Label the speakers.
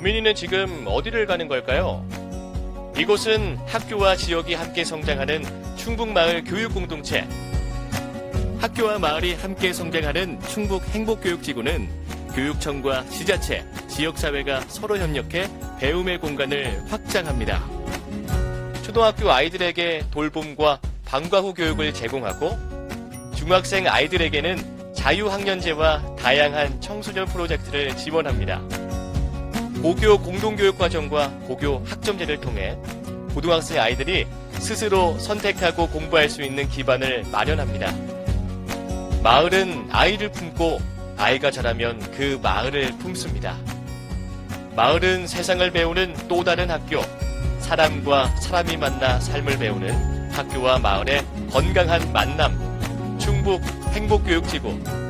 Speaker 1: 고민이는 지금 어디를 가는 걸까요? 이곳은 학교와 지역이 함께 성장하는 충북마을 교육공동체. 학교와 마을이 함께 성장하는 충북 행복교육지구는 교육청과 지자체, 지역사회가 서로 협력해 배움의 공간을 확장합니다. 초등학교 아이들에게 돌봄과 방과 후 교육을 제공하고 중학생 아이들에게는 자유학년제와 다양한 청소년 프로젝트를 지원합니다. 고교 공동교육과정과 고교 학점제를 통해 고등학생 아이들이 스스로 선택하고 공부할 수 있는 기반을 마련합니다. 마을은 아이를 품고 아이가 자라면 그 마을을 품습니다. 마을은 세상을 배우는 또 다른 학교, 사람과 사람이 만나 삶을 배우는 학교와 마을의 건강한 만남, 충북 행복교육지구